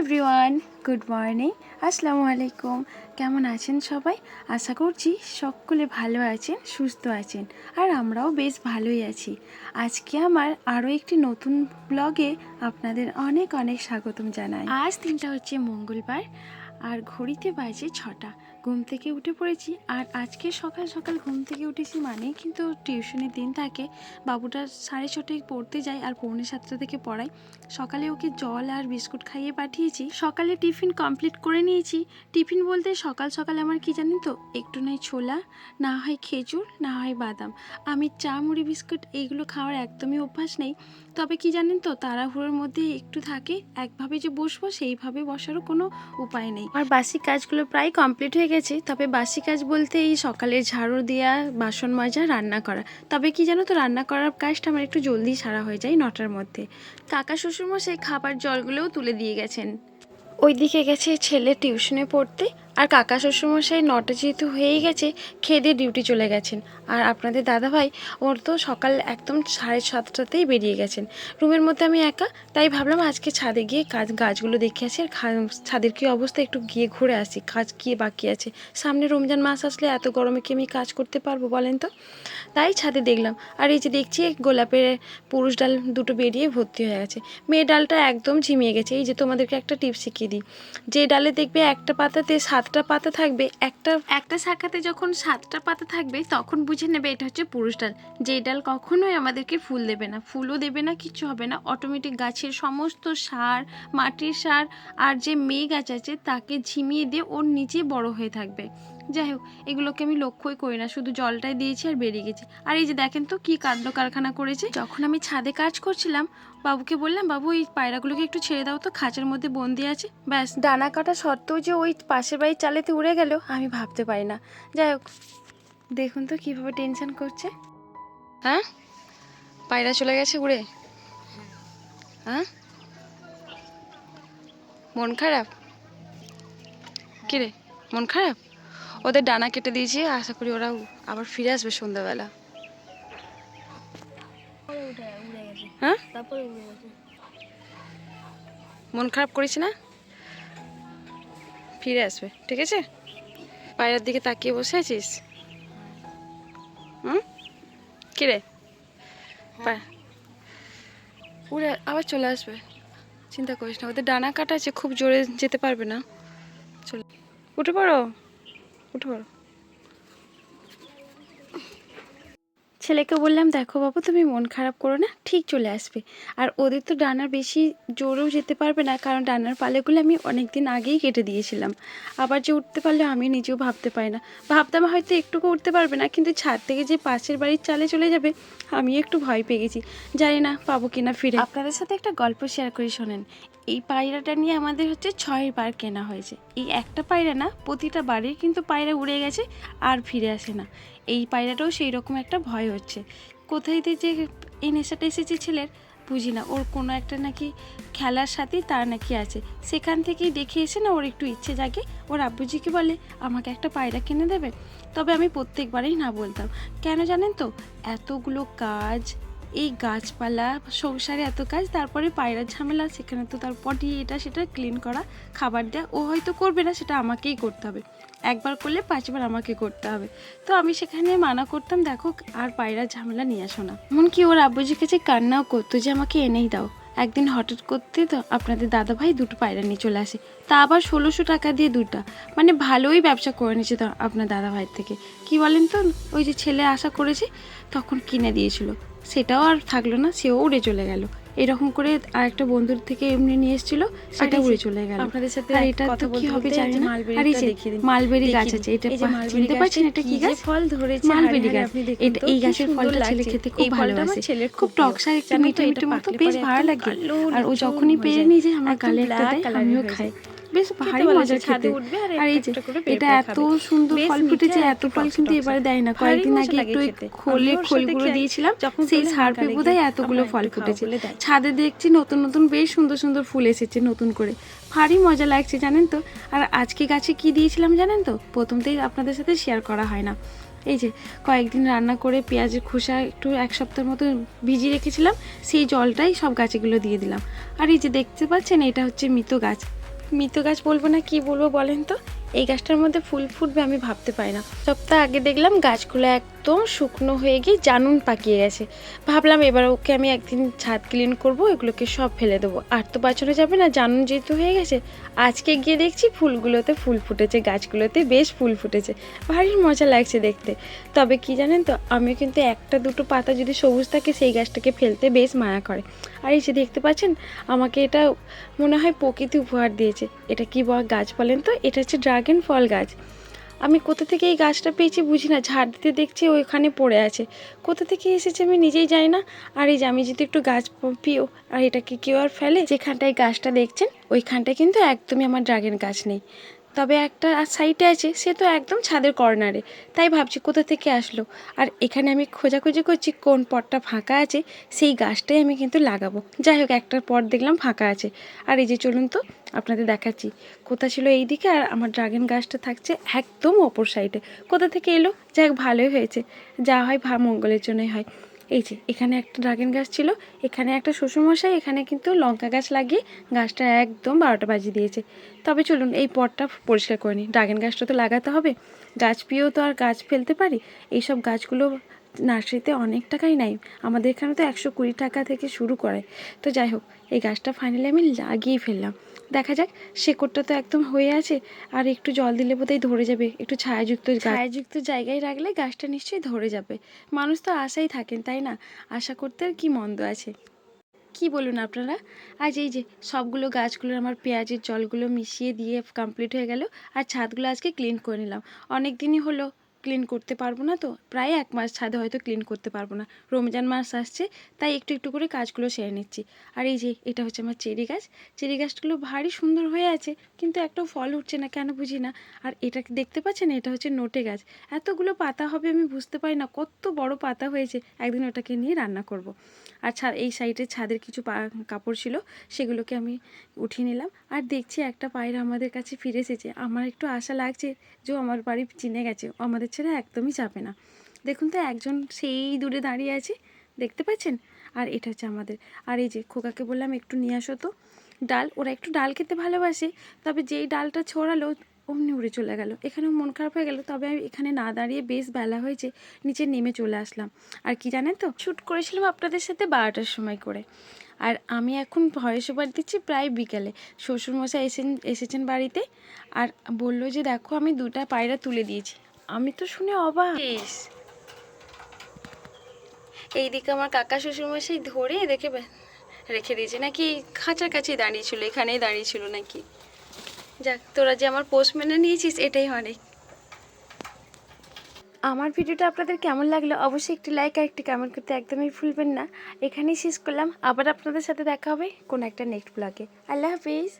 Everyone good morning আসসালামু আলাইকুম কেমন আছেন সবাই? আশা করছি সকলে ভালো আছেন, সুস্থ আছেন, আর আমরাও বেশ ভালোই আছি। আজকে আমার আরও একটি নতুন ব্লগে আপনাদের অনেক অনেক স্বাগতম জানাই। আজ দিনটা হচ্ছে মঙ্গলবার, আর ঘড়িতে বাজে ছটা। ঘুম থেকে উঠে পড়েছি আর আজকে সকাল সকাল ঘুম থেকে উঠেছি মানে কিন্তু টিউশনের দিন থাকে। বাবুটা সাড়ে ছটায় পড়তে যায় আর পৌনে সাতটা থেকে পড়াই সকালে ওকে জল আর বিস্কুট খাইয়ে পাঠিয়েছি। সকালে টিফিন কমপ্লিট করে নিয়েছি। টিফিন বলতে সকাল সকাল আমার কি জানেন তো? একটু নয় ছোলা, না হয় খেজুর, না হয় বাদাম। আমি চা, মুড়ি, বিস্কুট এইগুলো খাওয়ার একদমই অভ্যাস নেই। তবে কি জানেন তো? তাড়াহুড়োর মধ্যে একটু থাকে। একভাবে যে বসবো সেইভাবে বসারও কোনো উপায় নেই। আর বাসি কাজগুলো প্রায় কমপ্লিট হয়ে গেছে, তবে বাসি কাজ বলতে এই সকালে ঝাড়ু দেওয়া বাসন মাজা, রান্না করা। তবে কি জানো তো, রান্না করার কাজটা আমার একটু জলদি সারা হয়ে যায় নটার মধ্যে। কাকা, শ্বশুরমশাই খাবার জলগুলোও তুলে দিয়ে গেছেন। ওইদিকে গেছে ছেলে টিউশনে পড়তে আর কাকা শ্বশুরমশাই নটা যেহেতু হয়েই গেছে, খেয়ে দিয়ে ডিউটি চলে গেছেন। আর আপনাদের দাদাভাই, ওর তো সকাল একদম সাড়ে সাতটাতেই বেরিয়ে গেছেন। রুমের মধ্যে আমি একা, তাই ভাবলাম আজকে ছাদে গিয়ে কাজ, গাছগুলো দেখে আসি। আর ছাদের কী অবস্থা, একটু গিয়ে ঘুরে আসি, কাজ কী বাকি আছে। সামনে রমজান মাস আসলে এত গরমে কি আমি কাজ করতে পারব বলেন তো? তাই ছাদে দেখলাম। আর এই যে দেখছি গোলাপের পুরুষ ডাল দুটো বেরিয়ে ভর্তি হয়ে গেছে। মেয়ে ডালটা একদম ঝিমিয়ে গেছে। এই যে তোমাদেরকে একটা টিপ শিখিয়ে দিই। যে ডালে দেখবে একটা পাতাতে সাতটা পাতা থাকবে, একটা একটা শাখাতে যখন সাতটা পাতা থাকবে, তখন বুঝে নেবে এটা হচ্ছে পুরুষ ডাল। যে ডাল কখনোই আমাদেরকে ফুল দেবে না, ফুলও দেবে না কিছু হবে না। অটোমেটিক গাছের সমস্ত সার, মাটির সার আর যে মেয়ে গাছ আছে তাকে ঝিমিয়ে দিয়ে ওর নিচে বড় হয়ে থাকবে। যাই হোক, এগুলোকে আমি লক্ষ্যই করি না। শুধু জলটাই দিয়েছি আর বেরিয়ে গেছি। আর এই যে দেখেন তো, কি কাণ্ড কারখানা করেছে। যখন আমি ছাদে কাজ করছিলাম, বাবুকে বললাম, বাবু, এই পায়রাগুলোকে একটু ছেড়ে দাও তো, খাঁচার মধ্যে বন্দি আছে। ব্যাস, ডানা কাটা সত্ত্বেও যে ওই পাশের বাড়ির চালেতে উড়ে গেল, আমি ভাবতে পারি না। যাই হোক, দেখুন তো কীভাবে টেনশন করছে। হ্যাঁ? পায়রা চলে গেছে উড়ে? হ্যাঁ? মন খারাপ? কিরে, মন খারাপ? ওদের ডানা কেটে দিয়েছি, আশা করি ওরা আবার ফিরে আসবে সন্ধ্যাবেলা। হ্যাঁ? মন খারাপ করিস না? ফিরে আসবে, ঠিক আছে? পায়রার দিকে তাকিয়ে বসে আছিস? হুম? কিরে উড়ে, আবার চলে আসবে। চিন্তা করিস না, ওদের ডানা কাটা আছে, খুব জোরে যেতে পারবে না। চলে উঠে পড়ো। উঠে পড়ো। ছেলেকে বললাম দেখো বাবু তুমি মন খারাপ করো না ঠিক চলে আসবে। আর ওদের তো ডানার বেশি জোরেও যেতে পারবে না কারণ ডানার পালেগুলো আমি অনেক দিন আগেই কেটে দিয়েছিলাম। আবার যে উঠতে পারলে আমি নিজেও ভাবতে পারি না। ভাবতাম হয়তো একটুকু উঠতে পারবে না কিন্তু ছাদ থেকে যে পাশের বাড়ির চালে চলে যাবে আমি একটু ভয় পেয়ে গেছি। জানি না পাবো কিনা ফিরে। আপনাদের সাথে একটা গল্প শেয়ার করি শোনেন। এই পায়রাটা নিয়ে আমাদের হচ্ছে ছয় বার কেনা হয়েছে। এই একটা পায়রা না, প্রতিটা বাড়ির কিন্তু পায়রা উড়ে গেছে আর ফিরে আসে না। এই পায়রাটাও সেই রকম একটা ভয় হচ্ছে। কোথায় দিয়ে যে এই নেশাটা এসেছে ছেলের, বুঝি না। ওর কোনো একটা নাকি খেলার সাথে তার নাকি আছে। সেখান থেকেই দেখে এসে না ওর একটু ইচ্ছে জাগে। ওর আব্বুজিকে বলে, আমাকে একটা পায়রা কিনে দেবে? তবে আমি প্রত্যেকবারেই না বলতাম। কেন জানেন তো? এতগুলো কাজ এই গাছপালা সংসারে এত কাজ তারপরে পায়রার ঝামেলা সেখানে তো তার পটি এটা সেটা ক্লিন করা, খাবার দেওয়া ও হয়তো করবে না, সেটা আমাকেই করতে হবে। একবার করলে পাঁচবার আমাকে করতে হবে। তো আমি সেখানে মানা করতাম, দেখো, আর পায়রার ঝামেলা নিয়ে আসো না। এমনকি ওর আব্বুজির কাছে কান্নাও করতো যে, আমাকে এনেই দাও। একদিন হঠাৎ করতে তো আপনাদের দাদা ভাই দুটো পায়রা নিয়ে চলে আসে। তা আবার ষোলোশো টাকা দিয়ে দুটা। মানে ভালোই ব্যবসা করে নিয়েছে তো আপনার দাদা ভাইয়ের থেকে। কি বলেন তো? ওই যে ছেলে আশা করেছে, তখন কিনে দিয়েছিল। সেটাও আর থাকল না সেও উড়ে চলে গেল। এরকম করে আরেকটা বন্ধুর থেকে এমনি নিয়ে এসেছিল সেটা উড়ে চলে গেল। আপনাদের সাথে আর এটা তো কি হবে জানি না। আর এই যে মালবেরি গাছ আছে এটা চিনতে পারছেন এটা কি গাছ? ফল ধরেছে মালবেরি গাছ। এটা এই গাছের ফলটা ছেলে খেতে খুব ভালোবাসে ছেলের খুব খুব টক প্রিয়। সার একটু মিঠে মিঠে মতো বেশ ভালো লাগে। আর ও যখনই পেরে। নিয়ে যায় আমার গালে একটা দেয় আমিও খাই। বেশ ভারী মজা ছাদে খেতে আর এই যে এটা এত সুন্দর ফল ফুটেছে এত ফল কিন্তু এবারে দেয় না। কয়েকদিন আগে একটু খোলে খোলগুলো দিয়েছিলাম সেই আমার এতগুলো ফল ফুটেছে ছাদে দেখছি নতুন নতুন বেশ সুন্দর সুন্দর ফুল এসেছে নতুন করে। ভারী মজা লাগছে জানেন তো? আর আজকে গাছে কি দিয়েছিলাম জানেন তো? প্রথমতেই আপনাদের সাথে শেয়ার করা হয় না। এই যে কয়েকদিন রান্না করে পেঁয়াজের খোসা একটু এক সপ্তাহের মতো ভিজিয়ে রেখেছিলাম সেই জলটাই সব গাছগুলো দিয়ে দিলাম। আর এই যে দেখতে পাচ্ছেন এটা হচ্ছে মৃত গাছ। মিতু গাছ বলব না কি বলব বলেন তো? এই গাছটার মধ্যে ফুল ফুটবে আমি ভাবতে পারি না। সপ্তাহ আগে দেখলাম গাছগুলো একদম শুকনো হয়ে গিয়ে জানুন পাকিয়ে গেছে। ভাবলাম এবার ওকে আমি একদিন ছাদ ক্লিন করব, এগুলোকে সব ফেলে দেবো। আর তো বাঁচানো যাবে না, জানুন যেহেতু হয়ে গেছে। আজকে গিয়ে দেখছি ফুলগুলোতে ফুল ফুটেছে, গাছগুলোতে বেশ ফুল ফুটেছে। ভারী মজা লাগছে দেখতে। তবে কি জানেন তো আমি কিন্তু একটা দুটো পাতা যদি সবুজ থাকে, সেই গাছটাকে ফেলতে বেশ মায়া করে। আর এই যে দেখতে পাচ্ছেন, আমাকে এটা মনে হয় প্রকৃতি উপহার দিয়েছে। এটা কি গাছ বলেন তো? এটা হচ্ছে ড্রাগন ফল গাছ। আমি কোথা থেকে এই গাছটা পেয়েছি বুঝি না, ঝাড় দিতে দেখছি ওইখানে পড়ে আছে। কোথা থেকে এসেছে আমি নিজেই যাই না। আর এই যে আমি যদি একটু গাছ পিও আর এটাকে কেউ আর ফেলে, যেখানটায় গাছটা দেখছেন, ওইখানটায় কিন্তু একদমই আমার ড্রাগন গাছ নেই। তবে একটা সাইডে আছে, সে তো একদম ছাদের কর্নারে তাই ভাবছি কোথা থেকে আসলো? আর এখানে আমি খোঁজাখুঁজি করছি কোন পটটা ফাঁকা আছে, সেই গাছটাই আমি কিন্তু লাগাবো। যাই হোক, একটার পর দেখলাম ফাঁকা আছে। আর এই যে চলুন তো, আপনাদের দেখাচ্ছি। কোথা ছিল এই দিকে আর আমার ড্রাগন গাছটা থাকছে একদম অপর সাইডে কোথা থেকে এলো? যাই হোক, ভালোই হয়েছে। যা হয় ভা মঙ্গলের জন্যই হয়। এই যে, এখানে একটা ড্রাগন গাছ ছিল, এখানে একটা শ্বশুরমশাই, এখানে কিন্তু লঙ্কা গাছ লাগিয়ে গাছটা একদম বারোটা বাজিয়ে দিয়েছে। তবে চলুন, এই পটটা পরিষ্কার করে নিই। ড্রাগন গাছটা তো লাগাতে হবে, গাছ পেয়েও তো আর গাছ ফেলতে পারি। এইসব গাছগুলো নার্সারিতে অনেক টাকাই নাই আমাদের এখানে তো একশো কুড়ি টাকা থেকে শুরু করে। তো যাই হোক, এই গাছটা ফাইনালি আমি লাগিয়ে ফেললাম। দেখা যাক, শেকড়টা তো একদম হয়ে আছে, আর একটু জল দিলে বোধহয় ধরে যাবে। একটু ছায়াযুক্ত ছায়াযুক্ত জায়গায় রাখলে গাছটা নিশ্চয়ই ধরে যাবে। মানুষ তো আশাই থাকেন, তাই না? আশা করতে আর কি মন্দ আছে? কি বলুন আপনারা? আজ এই যে সবগুলো গাছগুলোর আমার পেঁয়াজের জলগুলো মিশিয়ে দিয়ে কমপ্লিট হয়ে গেল, আর ছাদগুলো আজকে ক্লিন করে নিলাম। অনেক দিনই হলো ক্লিন করতে পারব না তো? প্রায় এক মাস ছাদে হয়তো ক্লিন করতে পারব না। রমজান মাস আসছে, তাই একটু একটু করে কাজগুলো সেরে নিচ্ছি। আর এই যে, এটা হচ্ছে আমার চেরি গাছ। চেরি গাছগুলো ভারী সুন্দর হয়ে আছে, কিন্তু একটাও ফল উঠছে না, কেন বুঝি না? আর এটা দেখতে পাচ্ছেন? এটা হচ্ছে নোটে গাছ। এতগুলো পাতা হবে আমি বুঝতে পারি না, কত বড় পাতা হয়েছে। একদিন ওটাকে নিয়ে রান্না করব। আর এই সাইডে ছাদের কিছু কাপড় ছিল, সেগুলোকে আমি উঠিয়ে নিলাম। আর দেখছি একটা পায়রা আমাদের কাছে ফিরে এসেছে। আমার একটু আশা লাগছে যে আমার বাড়ি চিনে গেছে। আমাদের ছেড়ে একদমই যাবে না। দেখুন তো, একজন সেই দূরে দাঁড়িয়ে আছে। দেখতে পাচ্ছেন? আর এটা হচ্ছে আমাদের। আর এই যে খোকাকে বললাম, একটু নিয়ে আসো তো। ডাল, ওরা একটু ডাল খেতে ভালোবাসে, তবে যেই ডালটা ছড়ালো অমনি উড়ে চলে গেল। এখানে মন খারাপ হয়ে গেল, তবে আমি এখানে না দাঁড়িয়ে বেশ বেলা হয়েছে নিচে নেমে চলে আসলাম। আর কি জানেন তো শ্যুট করেছিলাম আপনাদের সাথে বারোটার সময় করে। আর আমি এখন ভয়েস ওভার দিচ্ছি প্রায় বিকেলে। শ্বশুরমশাই এসেন, এসেছেন বাড়িতে আর বলল যে, দেখো, আমি দুটা পায়রা তুলে দিয়েছি। আমি তো শুনে অবাক। এইদিকে আমার কাকা শ্বশুরমশাই ধরে দেখে রেখে দিয়েছে। নাকি খাঁচার কাছেই দাঁড়িয়ে ছিল, এখানেই দাঁড়িয়ে ছিল নাকি? যাক, তোরা যে আমার পোস্ট মেনে নিয়েছিস, এটাই অনেক। আমার ভিডিওটা আপনাদের কেমন লাগল অবশ্যই একটি লাইক আর একটি কমেন্ট করতে একদমই ভুলবেন না। এখানেই শেষ করলাম। আবার আপনাদের সাথে দেখা হবে কোনো একটা নেক্সট ব্লগে আল্লাহ হাফিজ।